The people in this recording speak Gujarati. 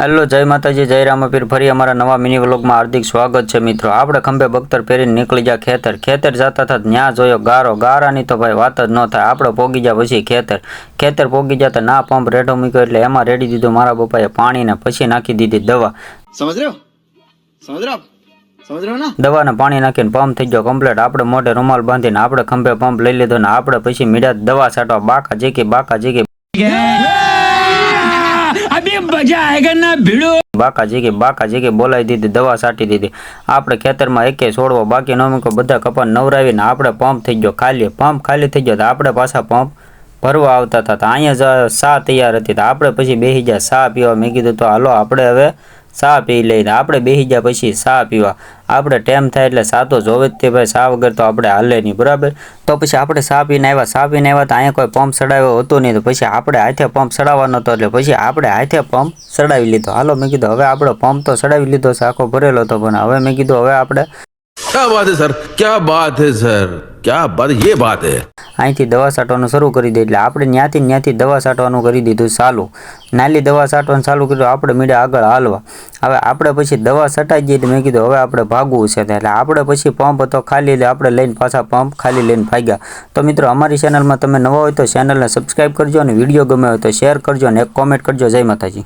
હેલો જય માતાજી જય રામાપીર. ફરી અમારા નવા મિની વ્લોગમાં હાર્દિક સ્વાગત છે મિત્રો. આપણે ખંભે બખ્તર પહેરીને નીકળી ગયા ખેતર. ખેતર જતા હતા ત્યાં જોયો ગારો. ગારાની તો ભાઈ વાત જ ન થાય. આપણે પોગી ગયા પછી ખેતર. ખેતર પોગી જતા ના પંપ રેડો મૂક્યો એટલે એમાં રેડી દીધું મારા બપાએ પાણીને પછી નાખી દીધી દવા. સમજ રહ્યો? સમજ રહ્યો? દવાને પાણી નાખીને પંપ થઈ ગયો કમ્પ્લીટ આપણે મોઢે રૂમાલ બાંધીને આપણે ખંભે પંપ લઈ લીધો ને આપણે પછી મીડા દવા છાંટવા બાકા જેકી બાકા જેકી. મજા આયગા ના ભીડો? બોલાવી દીધી, દવા સાટી દીધી. આપણે ખેતરમાં એકે છોડવો બાકી નો મૂકો, બધા કપાસ નવરાવીને આપણે પંપ થઈ ગયો, ખાલી, પંપ ખાલી થઈ ગયો, તો આપણે પાછા પંપ ભરવા આવતા હતા. અહીંયા સા તૈયાર હતી આપણે પછી બેસી ગયા, સા પીવા મેં કીધું તો હાલો, આપણે હવે સા પી લઈને આપણે બેસી ગયા પછી સા પીવા. આપણે ટાઈમ થાય એટલે સા તો જોવે જ તે ભાઈ, સા વગર તો આપણે હાલે નહીં, બરાબર? તો પછી આપણે સા પીને આવ્યા. સા પીને આવ્યા તો અહીંયા કોઈ પંપ ચડાવ્યો હતો નહીં, તો પછી આપણે હાથે પંપ ચડાવવાનો હતો એટલે પછી આપણે હાથે પંપ ચડાવી લીધો. હાલો, મેં કીધું, હવે આપણે પંપ તો ચડાવી લીધો છે, આખો ભરેલો હતો પણ હવે મેં કીધું, હવે આપણે ક્યા વાત હે સર ક્યા બાત હે સર ક્યા બાત યે બાત હે અહીંથી દવા છાંટવાનું શરૂ કરી દે એટલે આપણે ત્યાંથી ત્યાંથી દવા છાંટવાનું કરી દીધું ચાલું. નાલી દવા છાંટવાનું ચાલુ કર્યું, આપણે મીડા આગળ હાલવા. હવે આપણે પછી દવા છટાઈ જઈએ મેં કીધું, હવે આપણે ભાગવું છે એટલે આપણે પછી પંપ હતો ખાલી એટલે આપણે લઈને પાછા પંપ ખાલી લઈને ભાગ્યા. તો મિત્રો, અમારી ચેનલમાં તમે નવા હોય તો ચેનલને સબસ્ક્રાઈબ કરજો અને વીડિયો ગમે હોય તો શેર કરજો અને એક કોમેન્ટ કરજો. જય માતાજી.